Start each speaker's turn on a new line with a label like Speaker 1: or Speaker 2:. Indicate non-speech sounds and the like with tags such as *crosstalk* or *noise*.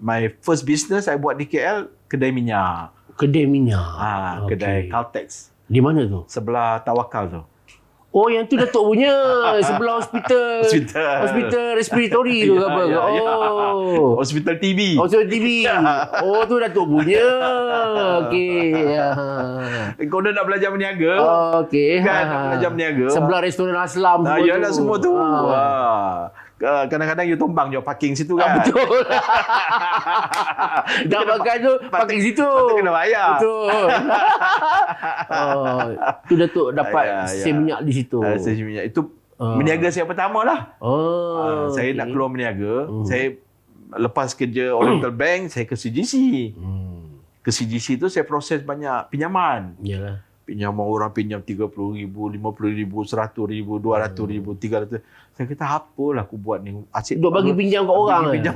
Speaker 1: my first business I buat di KL kedai minyak.
Speaker 2: Kedai minyak.
Speaker 1: Ah,
Speaker 2: Okey.
Speaker 1: kedai Caltex
Speaker 2: Di mana tu?
Speaker 1: sebelah Tawakal tu.
Speaker 2: Oh, yang tu Datuk punya. *laughs* sebelah hospital.
Speaker 1: Hospital.
Speaker 2: Hospital respiratory tu *laughs* ke
Speaker 1: Ya,
Speaker 2: apa?
Speaker 1: ya, ya.
Speaker 2: oh.
Speaker 1: Hospital TB.
Speaker 2: Hospital TV. *laughs* Oh, tu Datuk punya. Okey. Ya.
Speaker 1: Kau dah nak belajar berniaga.
Speaker 2: Oh, Okey.
Speaker 1: Kan, nak belajar berniaga.
Speaker 2: Sebelah restoran Aslam
Speaker 1: Nah, ya lah semua tu. Wah. Ka- Kadang-kadang you tumbang je parking situ kan.
Speaker 2: Ah, betul. *laughs* Dah makan tu, pakai situ.
Speaker 1: Patut kena bayar.
Speaker 2: Betul. *laughs* oh, tu Datuk dapat
Speaker 1: Ya, ya.
Speaker 2: sen minyak di situ.
Speaker 1: Uh, saya minyak. Itu
Speaker 2: Ah.
Speaker 1: berniaga saya pertama lah.
Speaker 2: Oh,
Speaker 1: Ah, saya
Speaker 2: okey.
Speaker 1: nak keluar berniaga.
Speaker 2: Hmm.
Speaker 1: Saya lepas kerja Oriental Bank, saya ke CGC.
Speaker 2: Hmm.
Speaker 1: Ke CGC tu saya proses banyak pinjaman.
Speaker 2: Yalah.
Speaker 1: Pinjaman orang pinjam RM30,000, RM50,000, RM100,000, RM200,000, RM300,000. Saya kata apalah aku buat ni. Asyik
Speaker 2: Duk bagi pinjam kat orang
Speaker 1: bagi
Speaker 2: eh?
Speaker 1: pinjam